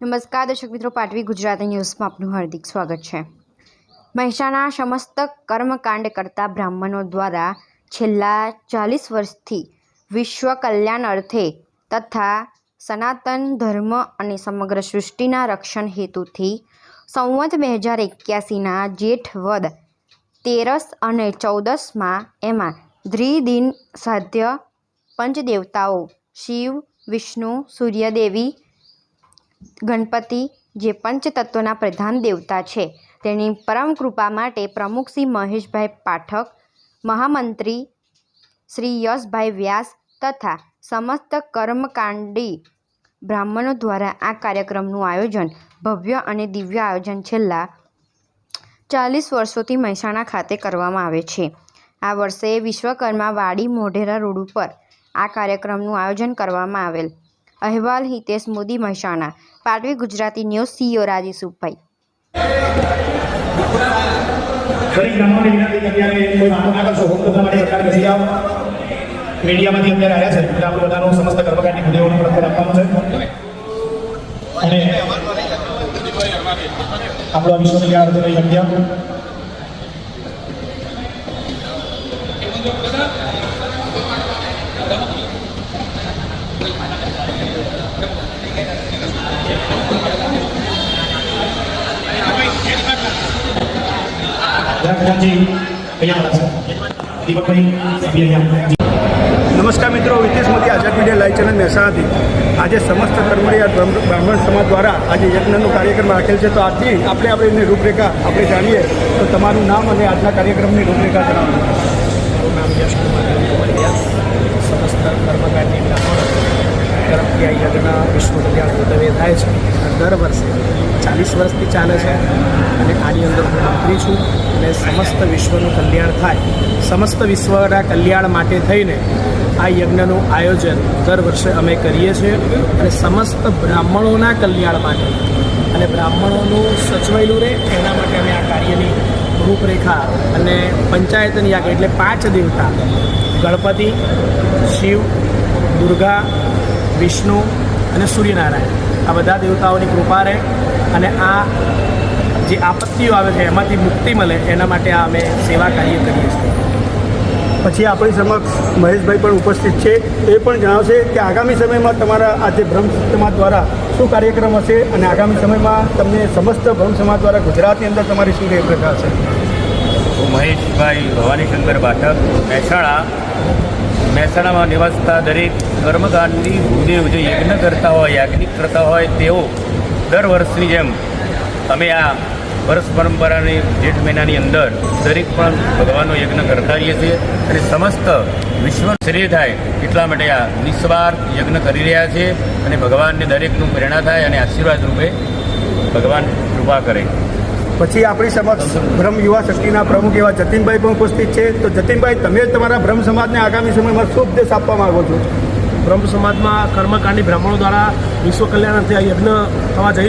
નમસ્કાર, દર્શક મિત્રો. પાટવી ગુજરાતી ન્યૂઝમાં આપનું હાર્દિક સ્વાગત છે. મહેસાણા સમસ્ત કર્મકાંડ કરતા બ્રાહ્મણો દ્વારા છેલ્લા ચાલીસ વર્ષથી વિશ્વ કલ્યાણ અર્થે તથા સનાતન ધર્મ અને સમગ્ર સૃષ્ટિના રક્ષણ હેતુથી સંવત બે હજાર એક્યાસીના જેઠ વદ તેરસ અને ચૌદસમાં એમાં દ્વિદિન સાધ્ય પંચદેવતાઓ શિવ, વિષ્ણુ, સૂર્યદેવી ગણપતિ, જે પંચતત્વના પ્રધાન દેવતા છે. તેની પરમ કૃપા માટે પ્રમુખ શ્રી મહેશભાઈ પાઠક, મહામંત્રી શ્રી યશભાઈ વ્યાસ તથા સમસ્ત કર્મકાંડી બ્રાહ્મણો દ્વારા આ કાર્યક્રમનું આયોજન ભવ્ય અને દિવ્ય આયોજન છેલ્લા ચાલીસ વર્ષોથી મહેસાણા ખાતે કરવામાં આવે છે. આ વર્ષે વિશ્વકર્મા વાડી મોઢેરા રોડ ઉપર આ કાર્યક્રમનું આયોજન કરવામાં આવેલ. અહેવાલ હિતેશ મોદી, મહેસાણા. પાટવી ગુજરાતી ન્યૂઝ સીઓ રાજી જાઓ મીડિયામાંથી અત્યારે આવ્યા છે. એટલે આપણે બધાનો સમસ્ત કર્મકાંડની ભૂદેવોનો પ્રત્યે આપવાનો છે. અને આપણો આ વિશ્વ કલ્યાણ અર્થે યજ્ઞ નમસ્કાર મિત્રો Vitesh Modi Azad media live channel મહેસાણાથી. આજે સમસ્ત કર્મડિયા બ્રહ્મ- બ્રાહ્મણ સમાજ દ્વારા આજે યજ્ઞનો કાર્યક્રમ રાખેલ છે. તો આજથી આપણે આપણે એની રૂપરેખા આપણે જાણીએ. તો તમારું નામ અને આજના કાર્યક્રમની રૂપરેખા જણાવો. મારું નામ ગોવલિયા સમસ્ત કર્મકાંડની બ્રાહ્મણો આ યજ્ઞ વિશ્વ કલ્યાણ ઉદવે થાય છે. દર વર્ષે ચાલીસ વર્ષથી ચાલે છે. અને આની અંદર હું મંત્રી છું. અને સમસ્ત વિશ્વનું કલ્યાણ થાય. સમસ્ત વિશ્વના કલ્યાણ માટે થઈને આ યજ્ઞનું આયોજન દર વર્ષે અમે કરીએ છીએ. અને સમસ્ત બ્રાહ્મણોના કલ્યાણ માટે. અને બ્રાહ્મણોનું સચવાયેલું રહે, એના માટે અમે આ કાર્યની રૂપરેખા અને પંચાયતની યાગ એટલે પાંચ દેવતા. ગણપતિ, શિવ, દુર્ગા વિષ્ણુ અને સૂર્યનારાયણ. આ બધા દેવતાઓની કૃપા રહે અને આ જે આપત્તિઓ આવે છે એમાંથી મુક્તિ મળે એના માટે આ અમે સેવા કાર્ય કરીએ છીએ. પછી આપણી સમક્ષ મહેશભાઈ પણ ઉપસ્થિત છે. એ પણ જણાવશે કે આગામી સમયમાં તમારા આ જે બ્રહ્મ સમાજ દ્વારા શું કાર્યક્રમ હશે અને આગામી સમયમાં તમને સમસ્ત બ્રહ્મ સમાજ દ્વારા ગુજરાતની અંદર તમારી શું રૂપરેખા હશે? હું મહેશભાઈ ભવાનીશંકર પાઠક મહેસાણા. મહેસાણામાં નિવાસતા દરેક કર્મકાંડની ગુરુદેવ જે યજ્ઞ કરતા હોય, યાજ્ઞિક કરતા હોય, તેઓ દર વર્ષની જેમ અમે આ વર્ષ પરંપરાની જેઠ મહિનાની અંદર દરેક પણ ભગવાનનો યજ્ઞ કરતા રહીએ છીએ અને સમસ્ત વિશ્વ શ્રેય થાય એટલા માટે આ નિસ્વાર્થ યજ્ઞ કરી રહ્યા છે અને ભગવાનને દરેકનું પ્રેરણા થાય અને આશીર્વાદ રૂપે ભગવાન કૃપા કરે. પછી આપણી સમક્ષ બ્રહ્મ યુવા શક્તિના પ્રમુખ એવા જતીનભાઈ પણ ઉપસ્થિત છે. તો જતીનભાઈ, તમે તમારા બ્રહ્મ સમાજને આગામી સમયમાં શું ઉપદેશ આપવા માંગો છો? બ્રહ્મ સમાજમાં કર્મકાંડી બ્રાહ્મણો દ્વારા વિશ્વ કલ્યાણ અર્થે આ યજ્ઞ થવા જઈ